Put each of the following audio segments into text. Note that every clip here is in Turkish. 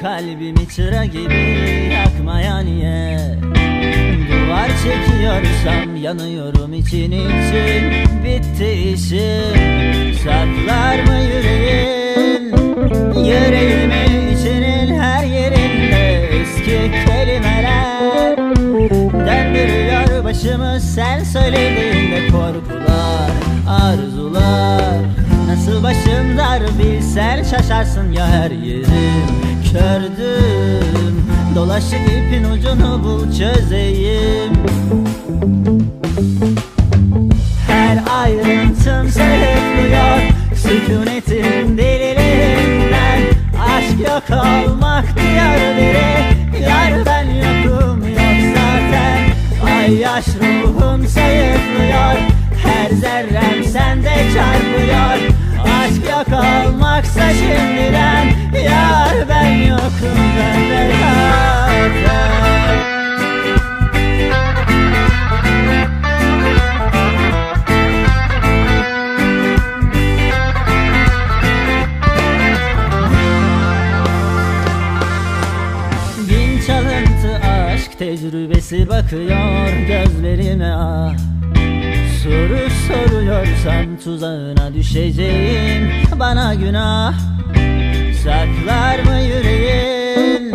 Kalbimi çıra gibi yakmaya niye Duvar çekiyorsam yanıyorum için için. Bitti işim Saklar mı yüreğin Yüreğimi içinin her yerinde Eski kelimeler. Döndürüyor başımı sen söylediğinde korkular Arzular. Nasıl başım dar bilsen şaşarsın ya her yerim. Kördüm Dolaşık ipin ucunu bul çözeyim. Her ayrıntım sayıklıyor Sükunetin deliliğinden Aşk yok olmak diyor biri Yar ben yokum yok zaten. Ay yaş ruhum sayıklıyor Her zerrem sende çarpıyor Olmaksa şimdiden Yar ben yokum bende zaten Bin çalıntı aşk tecrübesi bakıyor gözlerime. ah soruyorsam tuzağına düşeceğim. Bana günah Saklar mı yüreğin?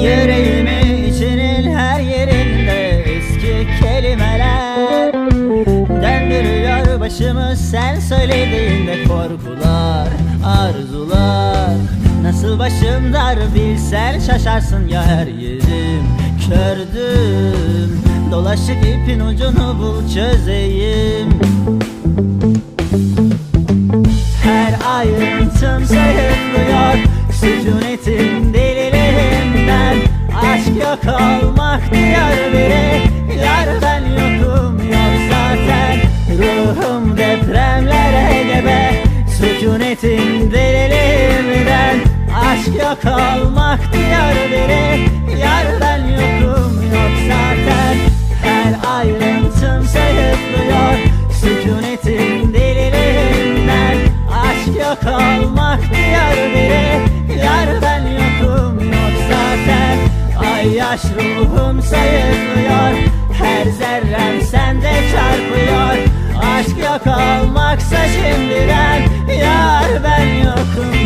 Yüreğimi içinin her yerinde eski kelimeler Döndürüyor başımı. Sen söylediğinde korkular, arzular. Nasıl başım dar bilsen şaşarsın ya her yerim. Kördüm dolaşık ipin ucunu bul çözeyim ayrıntım sayıklıyor Sükunetin deliliğinden Aşk yok olmak diyor biri Yar ben yokum yok zaten. Ruhum depremlere gebe. Sükunetin deliliğinden Aşk yok olmak diyor biri Yar ben Ayyaş ruhum sayılıyor Her zerrem sende çarpıyor. Aşk yok olmaksa şimdiden Yar ben yokum.